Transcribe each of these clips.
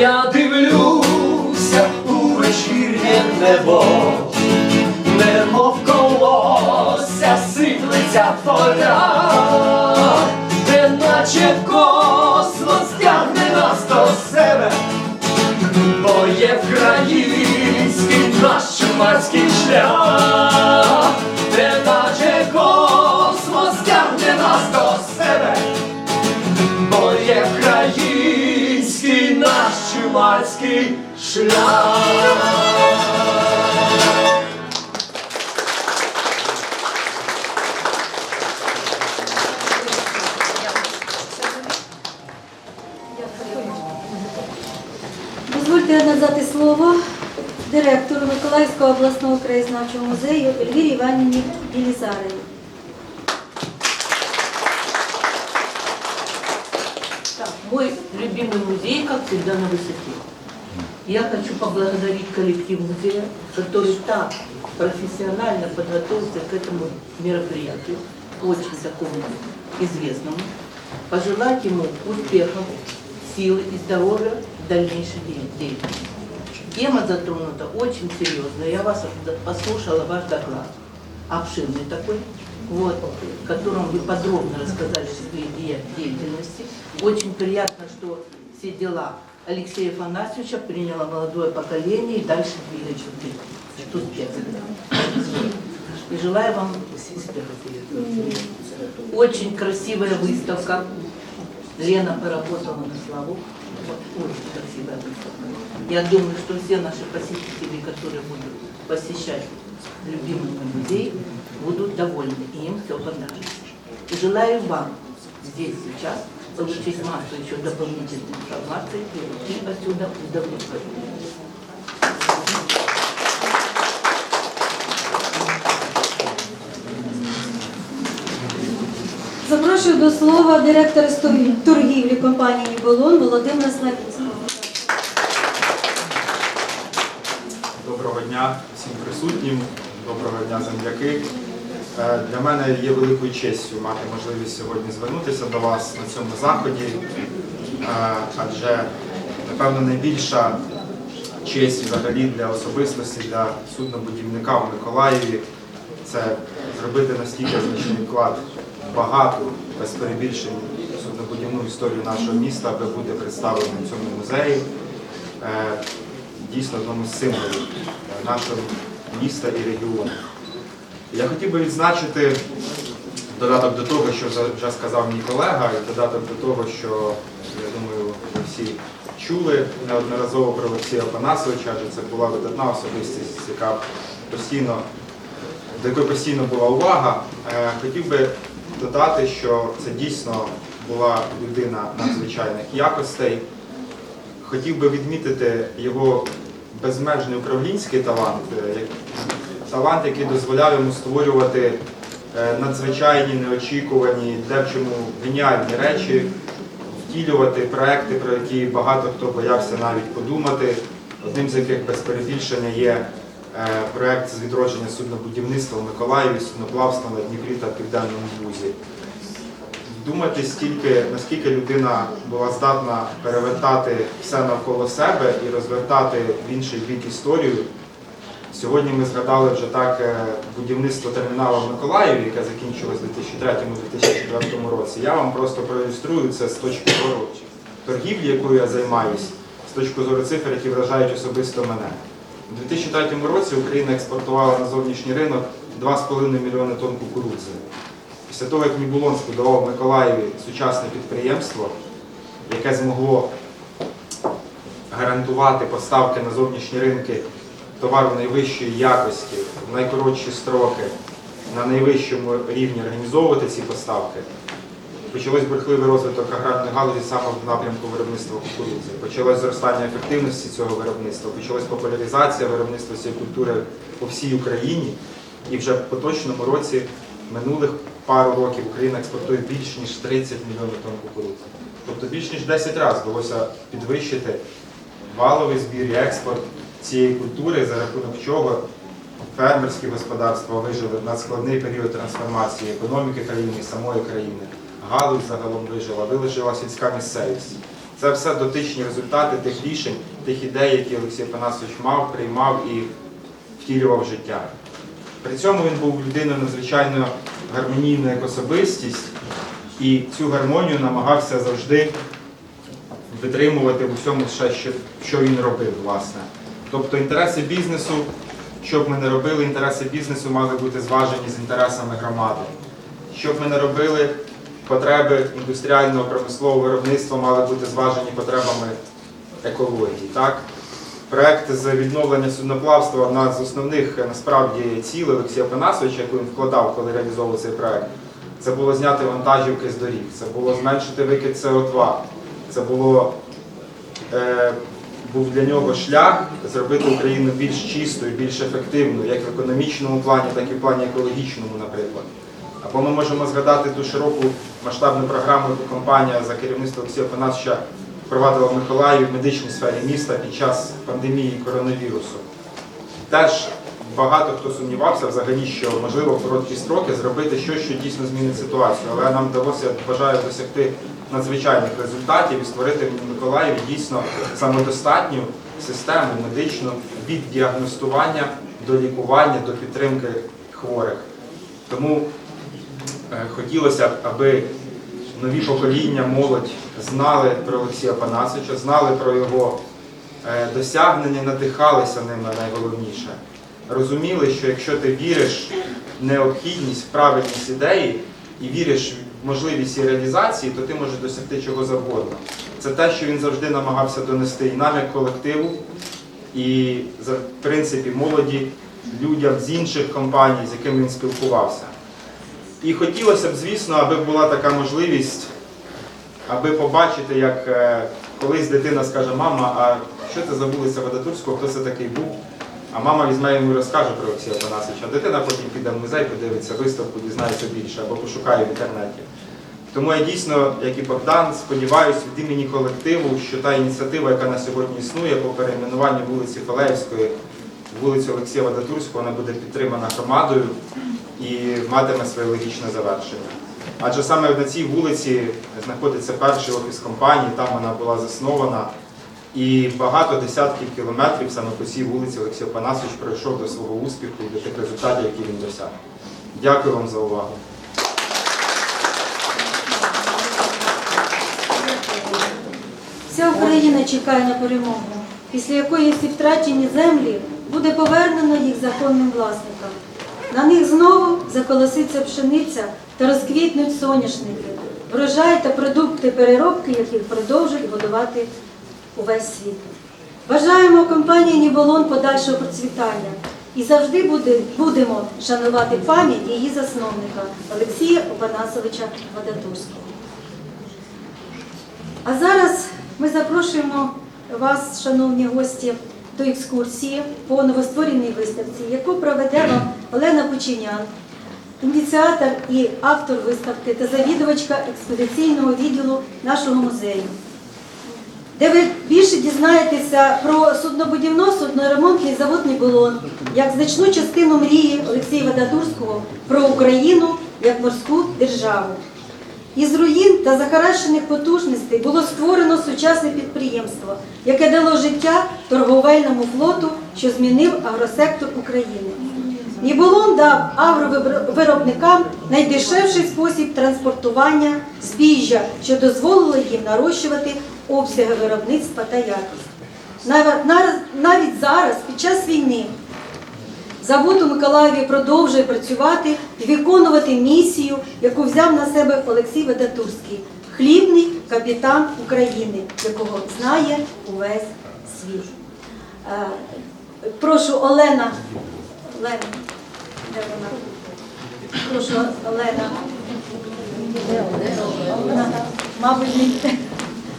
Я дивлюся у вечірнє небо, немов колося сиплеться поля, де наче космос тягне нас до себе, бо є український наш чумацький шлях, Дозвольте надати слово директору Миколаївського обласного краєзнавчого музею Ельвірі Іванівні Білізаревій. Так, мой любимый музей, как всегда, на высоте. Я хочу поблагодарить коллектив музея, который так профессионально подготовился к этому мероприятию, очень такому известному. Пожелать ему успехов, силы и здоровья в дальнейшей де- деятельности. Тема затронута очень серьезная. Я вас послушала ваш доклад. Обширный такой, вот, в котором вы подробно рассказали де- деятельности. Очень приятно, что все дела Алексея Афанасьевича приняло молодое поколение и дальше к успеху. И желаю вам успехов. Очень красивая выставка. Лена поработала на славу. Очень красивая выставка. Я думаю, что все наши посетители, которые будут посещать любимый музей, будут довольны, и им все понравится. И желаю вам здесь сейчас получить массу еще дополнительной информации и отсюда удовлетворения. Запрошую до слова директора з торгівлі компанії Ніболон Володимира Славінського. Доброго дня всім присутнім, доброго дня, земляки. Е, Для мене є великою честю мати можливість сьогодні звернутися до вас на цьому заході, Е, адже, напевно, найбільша честь взагалі для особистості, для суднобудівника в Миколаєві це зробити настільки значний вклад в багату, без перебільшень, суднобудівну історію нашого міста, аби бути представленим в цьому музеї. Е, дійсно одному з символів нашого міста і регіону. Я хотів би відзначити додаток до того, що вже- сказав мій колега, і додаток до того, що я думаю, ви всі чули неодноразово про Олексія Панасовича, адже це була видатна особистість, яка постійно, до якої постійно була увага. Е, Хотів би додати, що це дійсно була людина надзвичайних якостей. Хотів би відмітити його безмежний управлінський талант, е, талант, який дозволяв йому створювати е, надзвичайні, неочікувані, де в чому геніальні речі, втілювати проекти, про які багато хто боявся навіть подумати. Одним з яких без перебільшення є е, проект з відродження суднобудівництва в Миколаєві, судноплавства на Дніпрі та Південному Бузі думати, скільки, наскільки людина була здатна перевертати все навколо себе і розвертати в інший бік історію. Сьогодні ми згадали вже так е, будівництво терміналу в Миколаєві, яке закінчилось у 2003-2004 році. Я вам просто проілюструю це з точки зору торгівлі, якою я займаюсь, з точки зору цифр, які вражають особисто мене. У 2003 році Україна експортувала на зовнішній ринок 2,5 мільйони тонн кукурудзи. Після того, як Нібулон збудував в Миколаєві сучасне підприємство, яке змогло гарантувати поставки на зовнішні ринки товару найвищої якості в найкоротші строки, на найвищому рівні організовувати ці поставки, почалось бурхливий розвиток аграрної галузі саме в напрямку виробництва кукурудзи. Почалось зростання ефективності цього виробництва, почалась популяризація виробництва цієї культури по всій Україні. І вже в поточному році минулих пару років Україна експортує більш ніж 30 мільйонів тонн кукурудзи. Тобто більш ніж 10 разів вдалося підвищити валовий збір і експорт цієї культури, за рахунок чого фермерські господарства вижили в надскладний період трансформації економіки країни самої країни. Галузь загалом вижила, вилежила сільська місцевість. Це все дотичні результати тих рішень, тих ідей, які Олексій Панасович мав, приймав і втілював в життя. При цьому він був людиною надзвичайно гармонійною як особистість, і цю гармонію намагався завжди витримувати в усьому, що він робив, власне. Тобто інтереси бізнесу, що б ми не робили, інтереси бізнесу мали бути зважені з інтересами громади. Що б ми не робили, потреби індустріального промислового виробництва мали бути зважені потребами екології. Так? Проект з відновлення судноплавства одна з основних е, насправді цілей Олексія Панасовича, яку він вкладав, коли реалізовував цей проект, це було зняти вантажівки з доріг, це було зменшити викид СО2, це було е, був для нього шлях зробити Україну більш чистою, більш ефективною, як в економічному плані, так і в плані екологічному, наприклад. Або ми можемо згадати ту широку масштабну програму, яку компанія за керівництво Олексія Панасовича впровадила в Миколаїві в медичній сфері міста під час пандемії коронавірусу. Теж багато хто сумнівався взагалі, що можливо в короткі строки зробити щось, що дійсно змінить ситуацію. Але нам вдалося, бажаю, досягти надзвичайних результатів і створити в Миколаєві дійсно самодостатню систему медичну від діагностування до лікування, до підтримки хворих. Тому е, хотілося б, аби нові покоління, молодь знали про Олексія Панасовича, знали про його е, досягнення, надихалися ними найголовніше. Розуміли, що якщо ти віриш в необхідність, в правильність ідеї і віриш в можливість її реалізації, то ти можеш досягти чого завгодно. Це те, що він завжди намагався донести і нам як колективу, і в принципі молоді, людям з інших компаній, з якими він спілкувався. І хотілося б, звісно, аби була така можливість, аби побачити, як е, колись дитина скаже, мама, а що це за вулиця Вадатурського, хто це такий був? А мама візьме йому і розкаже про Олексія Панасовича. А дитина потім піде в музей, подивиться виставку, дізнається більше або пошукає в інтернеті. Тому я дійсно, як і Богдан, сподіваюся від імені колективу, що та ініціатива, яка на сьогодні існує по перейменуванню вулиці Фалеївської, вулиці Олексія Вадатурського, вона буде підтримана громадою і матиме своє логічне завершення. Адже саме на цій вулиці знаходиться перший офіс компанії, там вона була заснована. І багато десятків кілометрів саме по цій вулиці Олексій Панасович пройшов до свого успіху і до тих результатів, які він досяг. Дякую вам за увагу. Вся Україна чекає на перемогу, після якої всі втрачені землі буде повернено їх законним власникам. На них знову заколоситься пшениця та розквітнуть соняшники, врожай та продукти переробки, яких продовжують годувати увесь світ. Бажаємо компанії Ніболон подальшого процвітання і завжди буде- будемо шанувати пам'ять її засновника Олексія Опанасовича Вадатурського. А зараз ми запрошуємо вас, шановні гості, до екскурсії по новоствореній виставці, яку проведе вам Олена Кучинян, ініціатор і автор виставки та завідувачка експедиційного відділу нашого музею. Де ви більше дізнаєтеся про суднобудівно судноремонтний завод Нібулон, як значну частину мрії Олексія Вадатурського про Україну як морську державу. Із руїн та захаращених потужностей було створено сучасне підприємство, яке дало життя торговельному флоту, що змінив агросектор України. Ніболон дав агровиробникам найдешевший спосіб транспортування збіжжя, що дозволило їм нарощувати обсяги виробництва та якість. Навіть зараз, під час війни, завод у Миколаєві продовжує працювати і виконувати місію, яку взяв на себе Олексій Ведатурський, хлібний капітан України, якого знає увесь світ. Е, Прошу Олена. Олена. Де вона? Прошу Олена. Мабуть.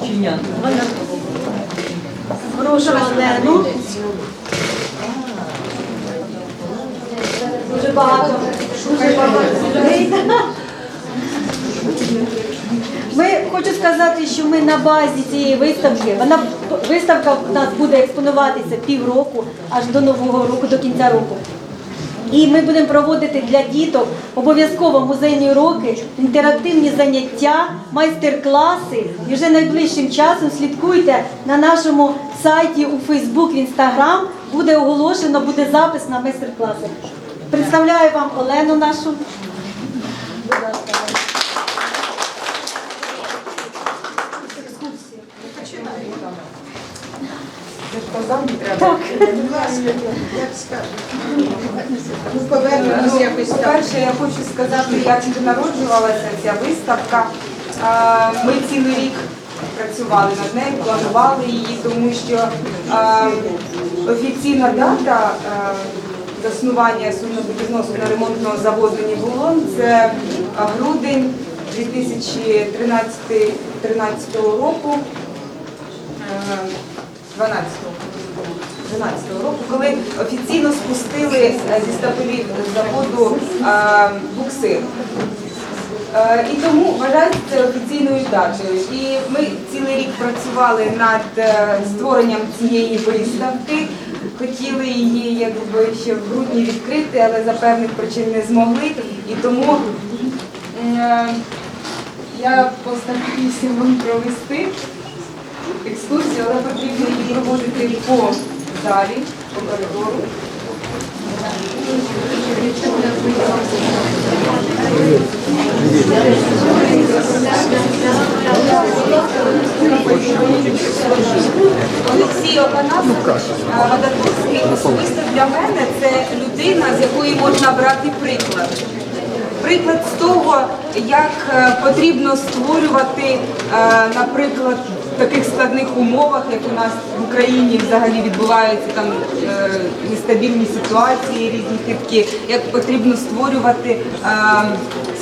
Вона. Прошу Олену. Дуже багато. Дуже багато людей. Ми хочу сказати, що ми на базі цієї виставки. Вона виставка у нас буде експонуватися півроку, аж до нового року, до кінця року. І ми будемо проводити для діток обов'язково музейні уроки, інтерактивні заняття, майстер-класи. І вже найближчим часом слідкуйте на нашому сайті у Фейсбук, в Інстаграм. Буде оголошено, буде запис на майстер-класи. Представляю вам Олену нашу. Будь ласка. Екскурсія. Повернемось якось. По-перше, я хочу сказати, як народжувалася ця виставка. Ми цілий рік працювали над нею, планували її, тому що офіційна дата заснування суднобудівно-ремонтного заводу «Нібулон» – це грудень 2013 року. Е, 12-го. 12-го року, коли офіційно спустили е, зі стапові заводу буксир. Е, І тому вважається офіційною датою. І ми цілий рік працювали над е, створенням цієї виставки. Хотіли її якби ще в грудні відкрити, але за певних причин не змогли. І тому е, я постараюся вам провести екскурсію, але потрібно її проводити по залі, по коридору. Олексій Опанасович Вадатурський особисто для мене це людина, з якої можна брати приклад. Приклад з того, як е, потрібно створювати, е, наприклад, таких складних умовах, як у нас в Україні взагалі відбуваються там е, нестабільні ситуації, різні хитки, як потрібно створювати е,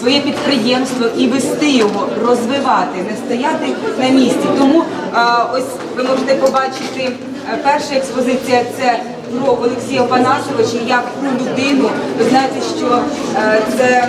своє підприємство і вести його, розвивати, не стояти на місці. Тому е, ось ви можете побачити е, перша експозиція це про Олексія Опанасовича як про людину. Ви знаєте, що е, це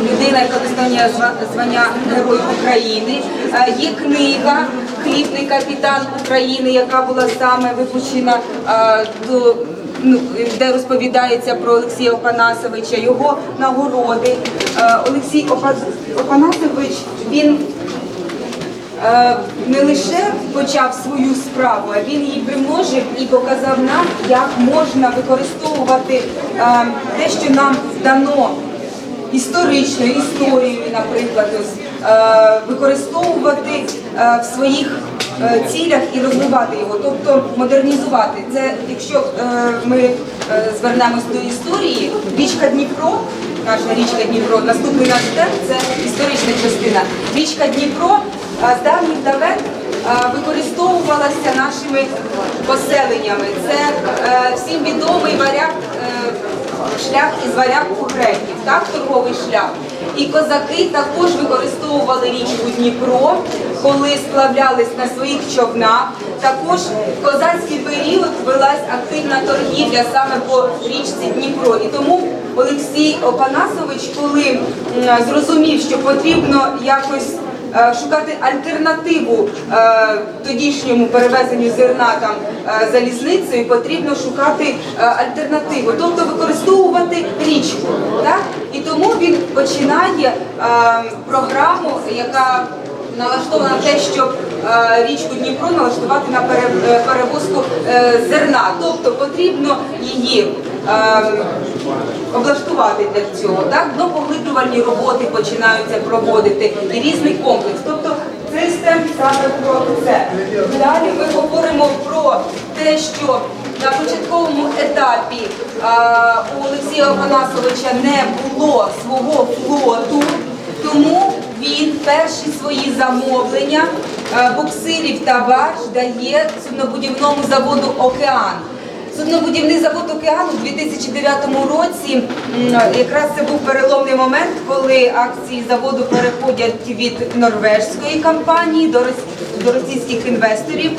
людина, яка достойна звання Герой України. Е, Є книга Хлібний капітан України, яка була саме випущена е, до. Ну, де розповідається про Олексія Опанасовича, його нагороди. Е, Олексій Опанасович він не лише почав свою справу, а він її примножив і показав нам, як можна використовувати те, що нам дано історичною історією, наприклад, е, використовувати е, в своїх е, цілях і розвивати його, тобто модернізувати. Це якщо ми звернемось до історії, річка Дніпро, наша річка Дніпро, наступний наш тем це історична частина. Річка Дніпро з давніх давен використовувалася нашими поселеннями. Це всім відомий варяг. Шлях із варяг у греків, так, торговий шлях. І козаки також використовували річку Дніпро, коли сплавлялись на своїх човнах. Також в козацький період велась активна торгівля саме по річці Дніпро. І тому Олексій Опанасович, коли зрозумів, що потрібно якось шукати альтернативу е, тодішньому перевезенню зерна там е, залізницею, потрібно шукати е, альтернативу, тобто використовувати річку. Так? І тому він починає е, програму, яка налаштована на те, щоб е, річку Дніпро налаштувати на е, перевозку е, зерна. Тобто потрібно її е, облаштувати для цього. Так? Днопоглиблювальні роботи починаються проводити і різний комплекс. Тобто цей стенд саме про це. Далі ми говоримо про те, що на початковому етапі а, у Олексія Опанасовича не було свого флоту, тому він перші свої замовлення е, буксирів та барж дає суднобудівному заводу Океан. Суднобудівний завод «Океан» у 2009 році якраз це був переломний момент, коли акції заводу переходять від норвежської компанії до рос- до російських інвесторів.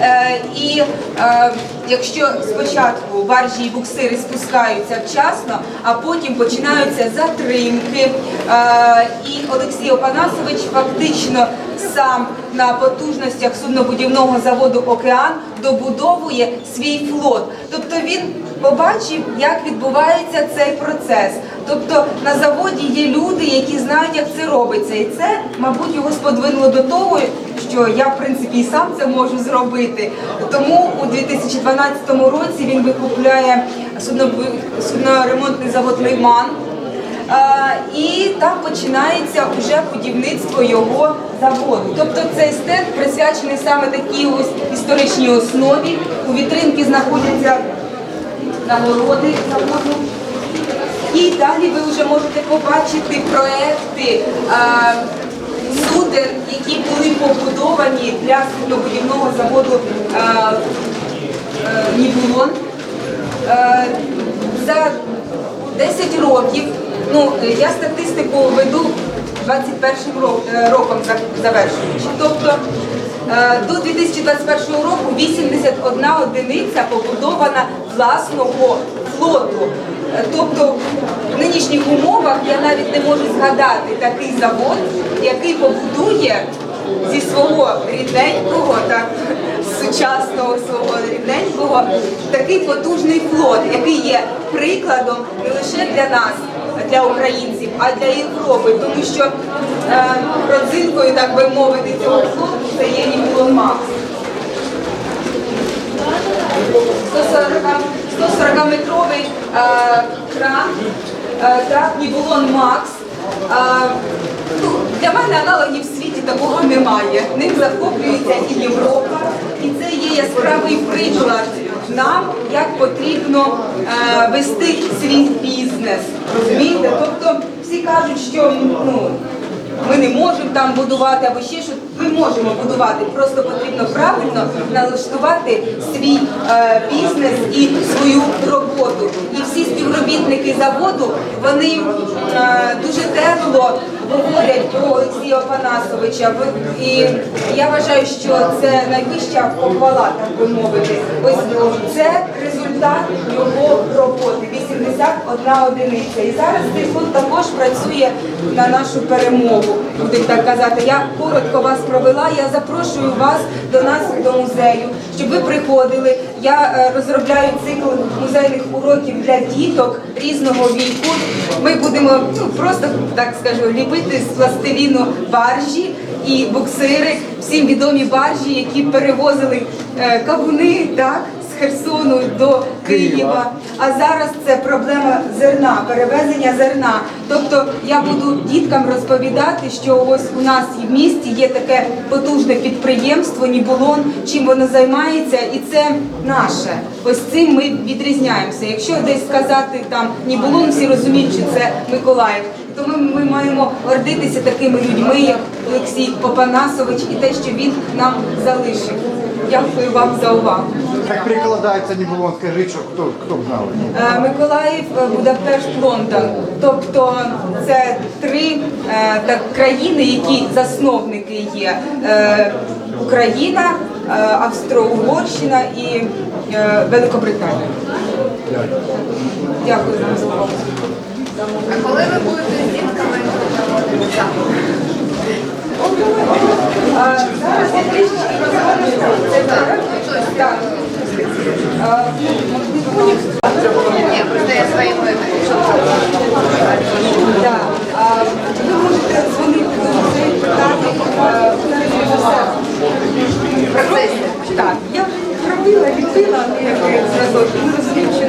Е, І е, якщо спочатку баржі і буксири спускаються вчасно, а потім починаються затримки, е, і Олексій Опанасович фактично сам на потужностях суднобудівного заводу Океан добудовує свій флот. Тобто він побачив, як відбувається цей процес. Тобто на заводі є люди, які знають, як це робиться, і це, мабуть, його сподвинуло до того, що я в принципі і сам це можу зробити. Тому у 2012 році він викупляє судноремонтний завод Лейман. Е, І там починається вже будівництво його заводу. Тобто цей стенд присвячений саме такій ось історичній основі. У вітринці знаходяться нагороди заводу. І далі ви вже можете побачити проекти е, суден, які були побудовані для суднобудівного заводу е, е, Нібулон. Е, за 10 років, ну я статистику веду 21 рок- е, роком завершуючи. Тобто до 2021 року 81 одиниця побудована власного флоту. Тобто в нинішніх умовах я навіть не можу згадати такий завод, який побудує зі свого рідненького, так, сучасного свого рідненького, такий потужний флот, який є прикладом не лише для нас, для українців, а для Європи, тому що е, родзинкою, так би мовити, цього флоту це є Ніколон Макс. 140 метровий е, кран, е, так, Нібулон Макс. Е, ну, для мене аналогів в світі такого немає. Ним захоплюється і Європа, і це є яскравий приклад нам, як потрібно е, вести свій бізнес. Розумієте? Тобто всі кажуть, що ну, ми не можемо там будувати або ще щось. Ми можемо будувати, просто потрібно правильно налаштувати свій е, бізнес і свою роботу. І всі співробітники заводу вони е, дуже тепло говорять про Олексія Опанасовича. І я вважаю, що це найвища похвала, так би мовити. Ось це результат його роботи. 81 одиниця. І зараз цей фонд також працює на нашу перемогу. Будемо так казати. Я коротко вас провела. Я запрошую вас до нас до музею, щоб ви приходили. Я е, розробляю цикл музейних уроків для діток різного віку. Ми будемо ну, просто так скажу, ліпити з пластиліну баржі і буксири, всім відомі баржі, які перевозили е, кавуни, так. З Херсону до Києва. А зараз це проблема зерна, перевезення зерна. Тобто я буду діткам розповідати, що ось у нас в місті є таке потужне підприємство Нібулон, чим воно займається, і це наше. Ось цим ми відрізняємося. Якщо десь сказати там Нібулон, всі розуміють, що це Миколаїв. Тому ми маємо гордитися такими людьми, як Олексій Попанасович, і те, що він нам залишив. Дякую вам за увагу. Як перекладається Ніболонська річка, хто хто б знав? Е, Миколаїв, е, Будапешт, Лондон. Тобто це три е, так, країни, які засновники є: Україна, Австро-Угорщина і Великобританія. Дякую за увагу. А коли ви будете з дітками? Зараз я трішки розгорнуся. Так. Ну, ні, просто я своїм Ви можете дзвонити до е, я робила, відбила деякий ну, зразок, ми ну, розуміємо, що.